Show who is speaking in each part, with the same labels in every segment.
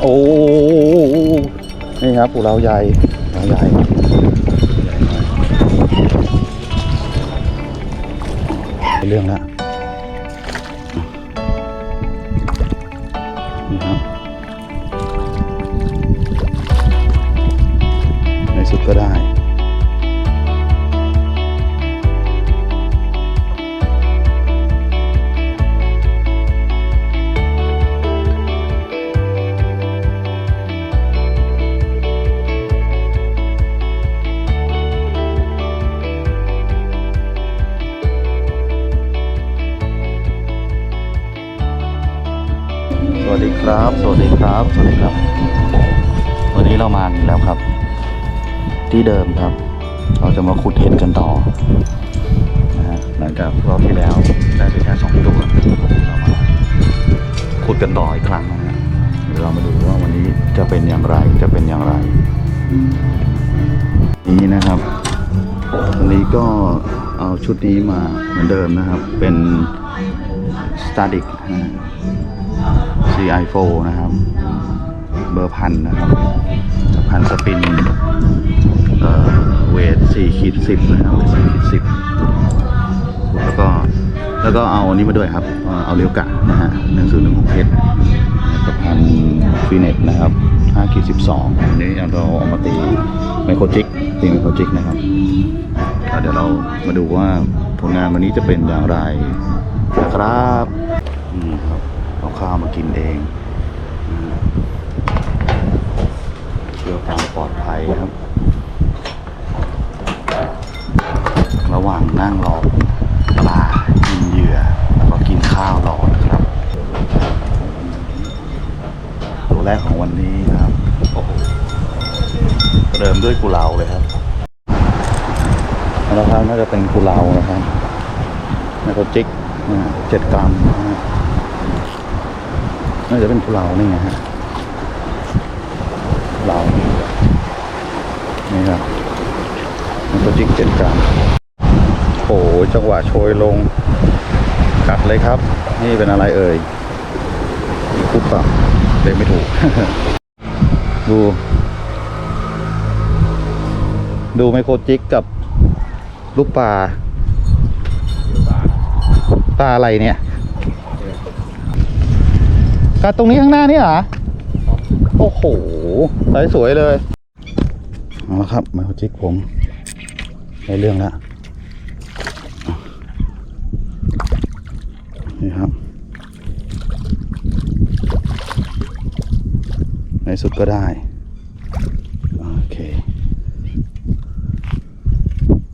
Speaker 1: โอ้นี่ครับปูเราใหญ่เราใหญ่เรื่องละนี่ครับในสุดก็ได้ วัสดีครับ สวัสดีครับ สวัสดีครับ วันนี้เรามาอีกแล้วครับ ที่เดิมครับ เราจะมาขุดเห็ดกันต่อนะฮะหลังจากรอบที่แล้วได้ไปแค่สองตัวเรามาขุดกันต่ออีกครั้งนะฮะเดี๋ยวเรามาดูว่าวันนี้จะเป็นอย่างไรจะเป็นอย่างไร นี้นะครับวันนี้ก็เอาชุดนี้มาเหมือนเดิมนะครับ เป็น Static นะฮะ CI4 นะครับ เบอร์พันนะครับพันสปินเอ่อเวท4ขีด10 นะครับเวท4ขีด10 แล้วก็แล้วก็เอาอันนี้มาด้วยครับ เอาเรียวกะนะฮะ1016เพชรกับพันฟีเน็ตนะครับ5ขีด12อันนี้เราเอามาตีไมโครจิกตีไมโครจิกนะครับ เดี๋ยวเรามาดูว่าผลงานวันนี้จะเป็นอย่างไรนะครับ เอาข้าวมากินเองเพื่อความปลอดภัยครับ ระหว่างนั่งรอปลากินเหยื่อ แล้วก็กินข้าวรอนะครับ ตัวแรกของวันนี้นะครับโอ้โหเริ่มด้วยกุเลาเลยครับแล้วครับน่าจะเป็นกุเลานะครับไมโครจิกเจ็ดกรัมนะฮะ น่าจะเป็นกุเลานี่ไงฮะเรานี่ครับมันก็จิกเจ็ดกรัมโอ้โหจังหวะโชยลง กัดเลยครับ นี่เป็นอะไรเอ่ยคุดปล่าเรียกไม่ถูก ดู ดูไมโครจิกกับลูกปลาปลาอะไรเนี่ย กัดตรงนี้ข้างหน้านี่เหรอ โอ้โห สวยสวยเลย เอาละครับมโครจิกผมได้เรื่องล้วนี่ครับ ในสุดก็ได้ โอเค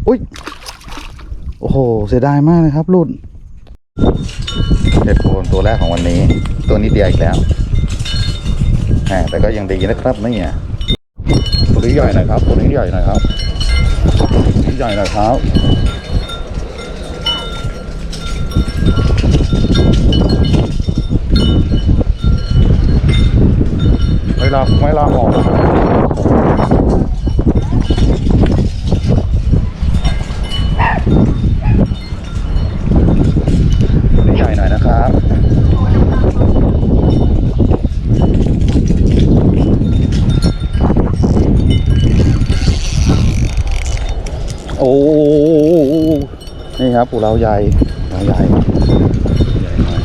Speaker 1: อุ้ย โอ้โห เสียดายมากเลยครับ รุ่น เห็ดโคนตัวแรกของวันนี้ ตัวนี้เดียวอีกแล้วแหมแต่ก็ยังดีนะครับนี่ตัวนี้ใหญ่หน่อยครับ ตัวนี้ใหญ่หน่อยครับตัวนี้ใหญ่หน่อยครับไม่ลาไม่ลาออกตัวนี้ใหญ่หน่อยนะครับ โอ้ นี่ครับปูเราใหญ่เราใหญ่ใหญ่มาก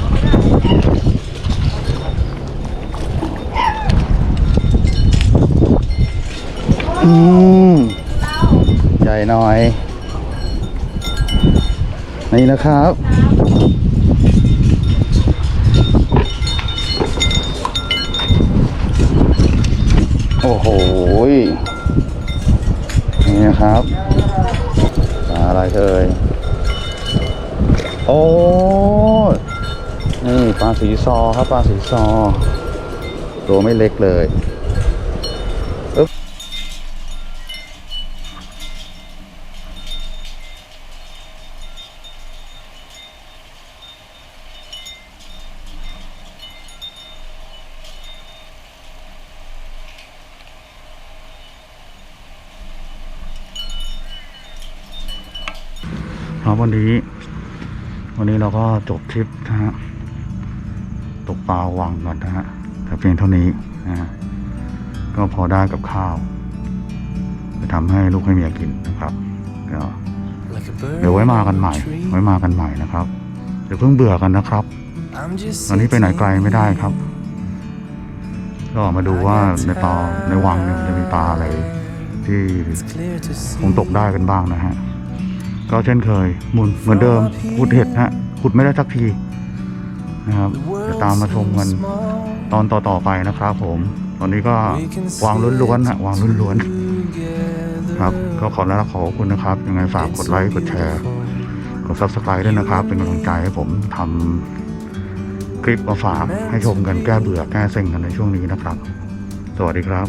Speaker 1: อืมใหญ่หน่อย นี่นะครับโอ้โห นี่นะครับปลาอะไรเอ่ย โอ้นี่ปลาสีซอครับปลาสีซอ ตัวไม่เล็กเลยครับวันนี้ วันนี้เราก็จบทริปนะฮะตกปลาวังก่อนนะฮะแต่เพียงเท่านี้นะฮะก็พอได้กับข้าวจะทำให้ลูกให้เมียกินนะครับเดี๋ยวเดี๋ยวไว้มากันใหม่ ไว้มากันใหม่นะครับเดี๋ยวเพิ่งเบื่อกันนะครับตอนนี้ไปไหนไกลไม่ได้ครับ ก็มาดูว่าในปลาในวังเนี่ยจะมีปลาอะไรที่คงตกได้กันบ้างนะฮะ ก็เช่นเคยหมุนเหมือนเดิมขุดเห็ดฮะขุดไม่ได้สักทีนะครับเดี๋ยวตามมาชมกันตอนต่อๆไปนะครับผม ตอนนี้ก็วางล้วนๆฮะวางล้วนๆครับ ก็ขอแล้วขอบคุณนะครับ ยังไงฝากกดไลค์กดแชร์กด subscribe ด้วยนะครับ เป็นกำลังใจให้ผมทำคลิปมาฝากให้ชมกันแก้เบื่อแก้เซ็งกันในช่วงนี้นะครับ สวัสดีครับ